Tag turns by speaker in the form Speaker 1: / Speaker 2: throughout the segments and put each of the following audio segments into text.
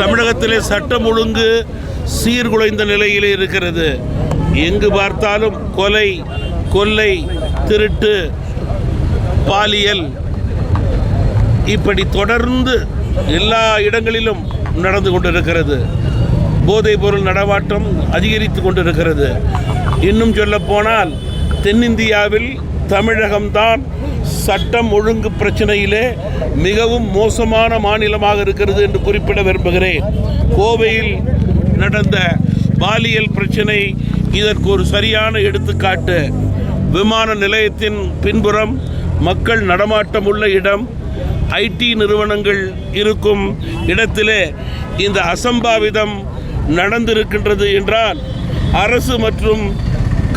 Speaker 1: தமிழகத்திலே சட்டம் ஒழுங்கு சீர்குலைந்த நிலையிலே இருக்கிறது. எங்கு பார்த்தாலும் கொலை கொள்ளை திருட்டு பாலியல் இப்படி தொடர்ந்து எல்லா இடங்களிலும் நடந்து கொண்டிருக்கிறது. போதைப் பொருள் நடமாட்டம் அதிகரித்து கொண்டிருக்கிறது. இன்னும் சொல்லப்போனால் தென்னிந்தியாவில் தமிழகம்தான் சட்டம் ஒழுங்கு பிரச்சனையிலே மிகவும் மோசமான மாநிலமாக இருக்கிறது என்று குறிப்பிட விரும்புகிறேன். கோவையில் நடந்த பாலியல் பிரச்சனை இதற்கு ஒரு சரியான எடுத்துக்காட்டு. விமான நிலையத்தின் பின்புறம் மக்கள் நடமாட்டம் உள்ள இடம் ஐடி நிறுவனங்கள் இருக்கும் இடத்திலே இந்த அசம்பாவிதம் நடந்திருக்கின்றது என்றால் அரசு மற்றும்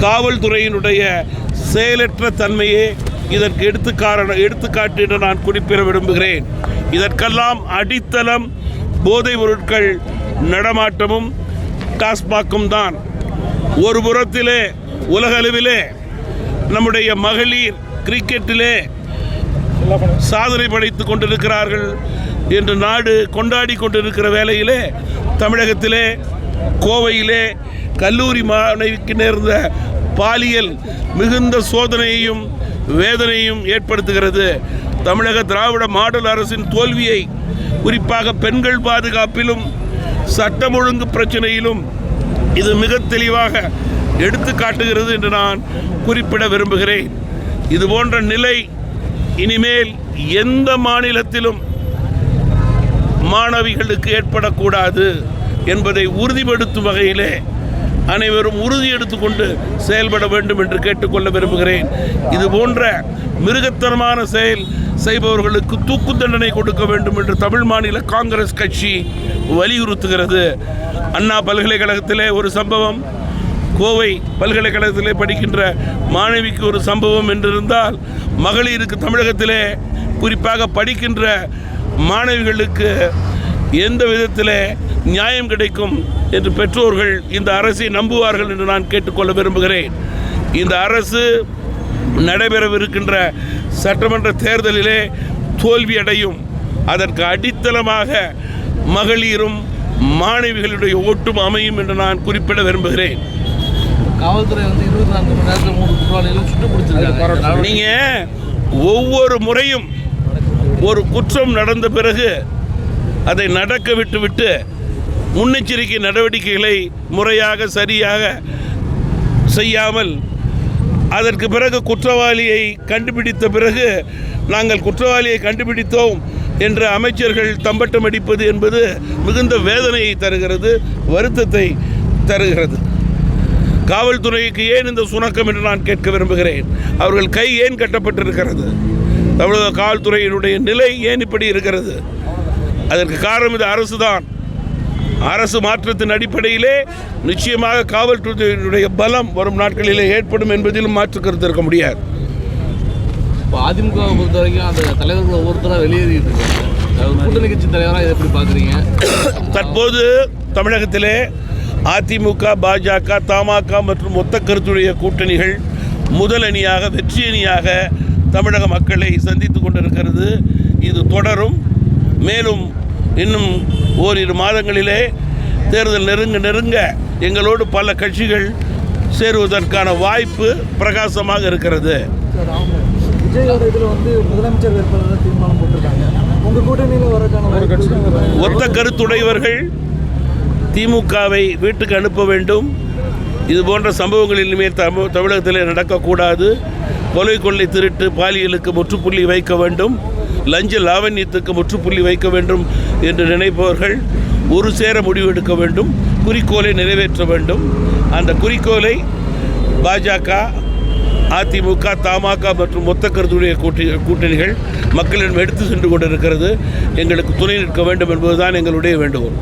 Speaker 1: காவல்துறையினுடைய செயலற்ற தன்மையே இதற்கு எடுத்து காரணம் எடுத்துக்காட்டு என்று நான் குறிப்பிட விரும்புகிறேன். இதற்கெல்லாம் அடித்தளம் போதைப் பொருட்கள் நடமாட்டமும் டாஸ்மாக்கும் தான். ஒரு புறத்திலே உலகளவிலே நம்முடைய மகளிர் கிரிக்கெட்டிலே சாதனை படைத்து கொண்டிருக்கிறார்கள் என்று நாடு கொண்டாடி கொண்டிருக்கிற வேளையிலே தமிழகத்திலே கோவையிலே கல்லூரி மாணவிக்கு நேர்ந்த பாலியல் மிகுந்த சோதனையையும் வேதனையும் ஏற்படுத்துகிறது. தமிழக திராவிட மாடல் அரசின் தோல்வியை குறிப்பாக பெண்கள் பாதுகாப்பிலும் சட்டம் ஒழுங்கு பிரச்சனையிலும் இது மிக தெளிவாக எடுத்து காட்டுகிறது என்று நான் குறிப்பிட விரும்புகிறேன். இது போன்ற நிலை இனிமேல் எந்த மாநிலத்திலும் மாணவிகளுக்கு ஏற்படக்கூடாது என்பதை உறுதிப்படுத்தும் வகையிலே அனைவரும் உறுதி எடுத்துக்கொண்டு செயல்பட வேண்டும் என்று கேட்டுக்கொள்ள விரும்புகிறேன். இது போன்ற மிருகத்தனமான செயல் செய்பவர்களுக்கு தூக்கு தண்டனை கொடுக்க வேண்டும் என்று தமிழ் மாநில காங்கிரஸ் கட்சி வலியுறுத்துகிறது. அண்ணா பல்கலைக்கழகத்திலே ஒரு சம்பவம் கோவை பல்கலைக்கழகத்திலே படிக்கின்ற மாணவிக்கு ஒரு சம்பவம் என்றிருந்தால் மகளிருக்கு தமிழகத்திலே குறிப்பாக படிக்கின்ற மாணவிகளுக்கு எந்த விதத்தில் நியாயம் கிடைக்கும் என்று பெற்றோர்கள் இந்த அரசை நம்புவார்கள் என்று நான் கேட்டுக்கொள்ள விரும்புகிறேன். இந்த அரசு நடைபெறவிருக்கின்ற சட்டமன்ற தேர்தலிலே தோல்வி அடையும். அதற்கு அடித்தளமாக மகளிரும் மாணவிகளுடைய ஓட்டும் அமையும் என்று நான் குறிப்பிட விரும்புகிறேன்.
Speaker 2: காவல்துறை வந்து இருபத்தி நான்கு மணி நேரத்தில் மூணு குற்றவாளிகளும் சுட்டு பிடிச்சிருக்காங்க
Speaker 1: நீங்க ஒவ்வொரு முறையும் ஒரு குற்றம் நடந்த பிறகு அதை நடக்க விட்டுவிட்டு முன்னெச்சரிக்கை நடவடிக்கைகளை முறையாக சரியாக செய்யாமல் அதற்கு பிறகு குற்றவாளியை கண்டுபிடித்த பிறகு நாங்கள் குற்றவாளியை கண்டுபிடித்தோம் என்று அமைச்சர்கள் தம்பட்டம் அடிப்பது என்பது மிகுந்த வேதனையை தருகிறது வருத்தத்தை தருகிறது. காவல்துறைக்கு ஏன் இந்த சுணக்கம் என்று நான் கேட்க விரும்புகிறேன்? அவர்கள் கை ஏன் கட்டப்பட்டிருக்கிறது? தமிழக காவல்துறையினுடைய நிலை ஏன் இப்படி இருக்கிறது? அதற்கு காரணம் இது அரசு தான் அரசு மாற்றத்தின் அடிப்படையிலே நிச்சயமாக காவல்துறையினுடைய பலம் வரும் நாட்களிலே ஏற்படும் என்பதிலும் மாற்று கருத்து இருக்க முடியாது.
Speaker 2: இப்போ அதிமுகவை பொறுத்த வரைக்கும் அந்த தலைவர்கள் ஒவ்வொருத்தராக வெளியேறிட்டு கூட்டணி கட்சி தலைவராக எப்படி பார்க்குறீங்க
Speaker 1: தற்போது தமிழகத்திலே அதிமுக பாஜக தமாக மற்றும் ஒத்த கருத்துடைய கூட்டணிகள் முதல் அணியாக வெற்றி அணியாக தமிழக மக்களை சந்தித்து கொண்டிருக்கிறது. இது தொடரும். மேலும் இன்னும் ஓரிரு மாதங்களிலே தேர்தல் நெருங்க நெருங்க எங்களோடு பல கட்சிகள் சேருவதற்கான வாய்ப்பு பிரகாசமாக இருக்கிறது. ஒத்த கருத்துடையவர்கள் திமுகவை வீட்டுக்கு அனுப்ப வேண்டும். இது போன்ற சம்பவங்கள் இனிமேல் தமிழ் தமிழகத்தில் நடக்கக்கூடாது. கொலை கொள்ளை திருட்டு பாலியலுக்கு முற்றுப்புள்ளி வைக்க வேண்டும். லஞ்ச லாவண்யத்துக்கு முற்றுப்புள்ளி வைக்க வேண்டும் என்று நினைப்பவர்கள் ஒரு சேர முடிவெடுக்க வேண்டும் குறிக்கோளை நிறைவேற்ற வேண்டும். அந்த குறிக்கோளை பாஜக அதிமுக தமாக மற்றும் மொத்த கருத்துடைய கூட்டி கூட்டணிகள் மக்களிடம் எடுத்து சென்று கொண்டிருக்கிறது. எங்களுக்கு துணை நிற்க வேண்டும் என்பதுதான் எங்களுடைய வேண்டுகோள்.